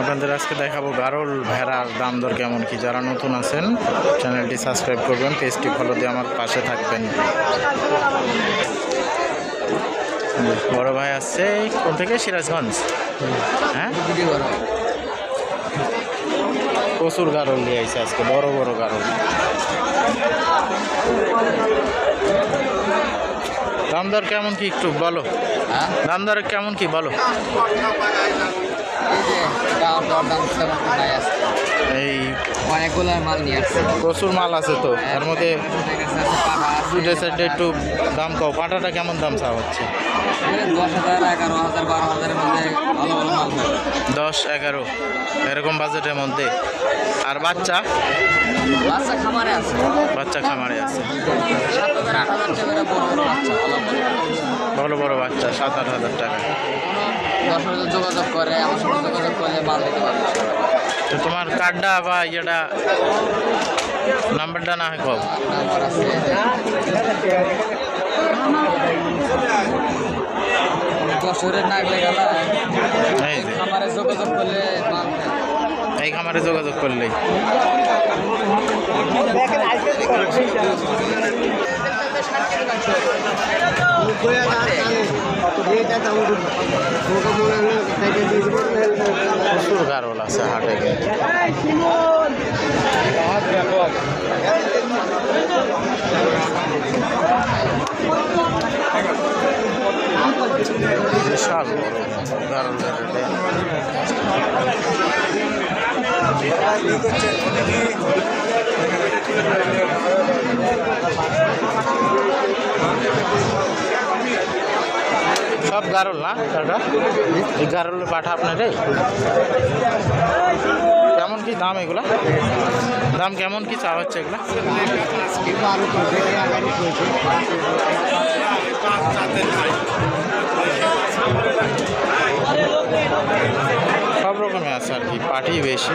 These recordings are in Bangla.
আপনাদের আজকে দেখাবো গারল ভেড়ার দাম দর কেমন কি? যারা নতুন আছেন চ্যানেলটি সাবস্ক্রাইব করবেন পেজটি ফলো দিয়ে আমার পাশে থাকবেন। বড় ভাই আসছে কোন থেকে? সিরাজগঞ্জ। হ্যাঁ? প্রচুর গারল নিয়ে আইছে আজকে বড় বড় গারল। দাম দর কেমন কি একটু বলো? হ্যাঁ? দাম দর কেমন কি বলো? এই অনেকগুলো মাল নিয়ে আসছে। প্রচুর মাল আছে তো। এর মধ্যে দুটো সাইডে একটু দাম কও পাটাটা কেমন দাম চা হচ্ছে? দশ এগারো মধ্যে এরকম বাজেটের মধ্যে। আর বাচ্চা? বাচ্চা খামারে আছে। বাচ্চা খামারে আছে। ভালো বড় বাচ্চা সাত আট হাজার টাকা। দশ হাজার যোগাযোগ করে আমার সাথে যোগাযোগ করলে মাল দিতে পারবে। তো তোমার কার্ডটা বা ইয়েটা নাম্বারটা না হয় কব নাম্বার আছে। বছরের নাগলে গেল খামারে যোগাযোগ করলে এই খামারে যোগাযোগ করলেই। প্রচুর গারল আছে হাটে বিশাল বড় গারলের হাটে সব গারল না? দাদা এই গারলের পাঠা আপনার কেমন কি দাম এগুলা? দাম কেমন কি চা হচ্ছে এগুলা? সব রকমের আছে আর কি, পাটি বেশি।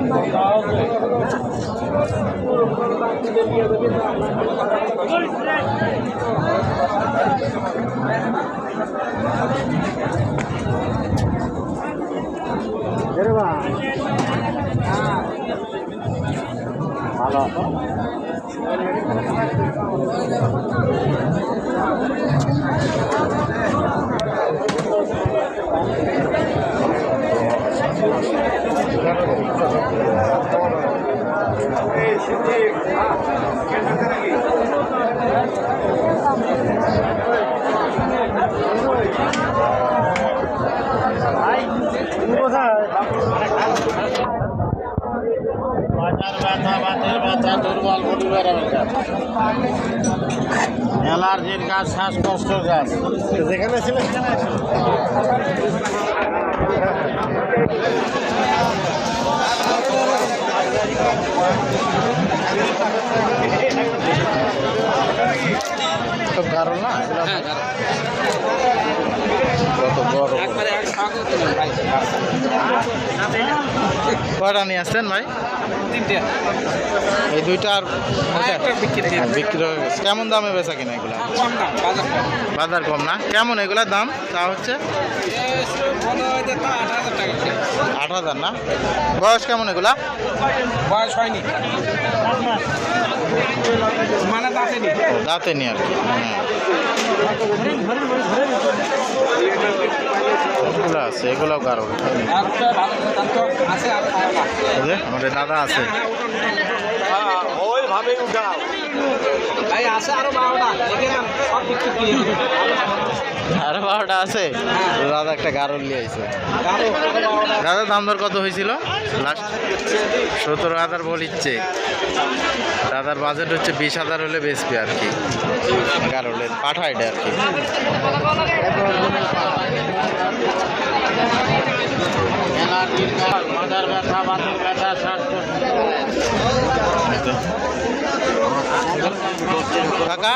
বড় আজটা অ্যালার্জির গাছ শ্বাসকষ্ট গাছ যেখানে ছিলেন সব গারল না? হ্যাঁ কত বড় কয়টা নিয়ে আসছেন ভাই? এই দুইটার হ্যাঁ, একটা বিক্রি বিক্রি হয়ে গেছে। কেমন দামে বেচা কিনা এগুলা? বাজার কম। না? কেমন এগুলার দাম? তা হচ্ছে? তা আট হাজার না? বয়স কেমন এগুলা? বয়স হয়নি। মানে দাঁতে নি আর কি হ্যাঁ। এগুলো আছে এগুলোও কারণ আমাদের দাদা আছে। ওই ভাবে উঠাও। ভাই আছে আরও বারোটা সব বারোটা আছে। দাদা একটা গারল নিয়ে আইছে। দাদা দাম দর কত হয়েছিল? লাস্ট সতেরো হাজার বলিচ্ছে দাদার বাজেট হচ্ছে বিশ হাজার হলে বেচবে আর কি। গারলের পাঠা এটা আর কি। কাকা ভালো আছেন এই যে কাকা?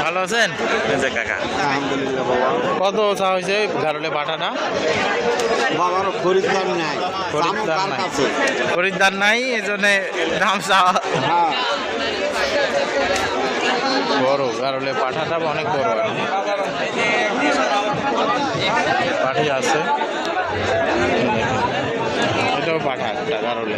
আলহামদুলিল্লাহ বাবা কত চা হয়েছে গারলে পাঠাটা বাবার খরিদ্দার নাই। খরিদ্দার নাই। খরিদ্দার নাই এই জন্যে দাম চাওয়া হ্যাঁ। বড় গারলে পাঠাটা অনেক বড় আর কি। পাঠি আছে। এটাও পাঠা একটা গারলে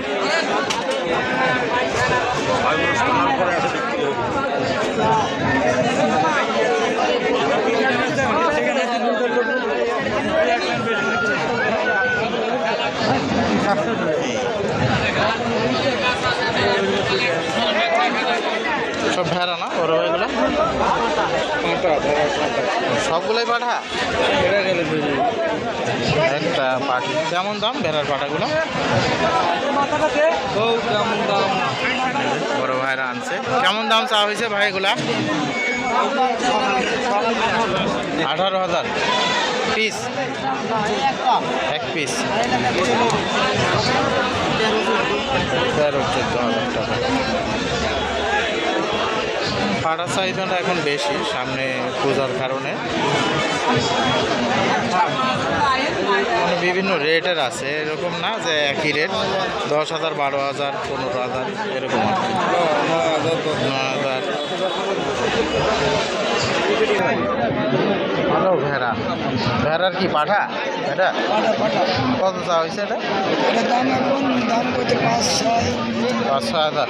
সব ভেড়া না, বড় এগুলো সবগুলোই পাঠা? একটা পাঠি। কেমন দাম ভেড়ার পাঠাগুলো? কেমন দাম বড় ভাইরা আনছে। কেমন দাম চা হয়েছে ভাইগুলা? আঠারো হাজার। পিস। এক পিস। তেরো হাজার টাকা। পাড়ার চাহিদাটা এখন বেশি সামনে পূজার কারণে। মানে বিভিন্ন রেটের আছে, এরকম না যে একই রেট, দশ হাজার, বারো হাজার, পনেরো হাজার, এরকম হাজার। ভালো ভেড়া। ভেড়ার কি পাঠা? এটা কত চা হয়েছে এটা? দাম এখন পাঁচ ছয় হাজার।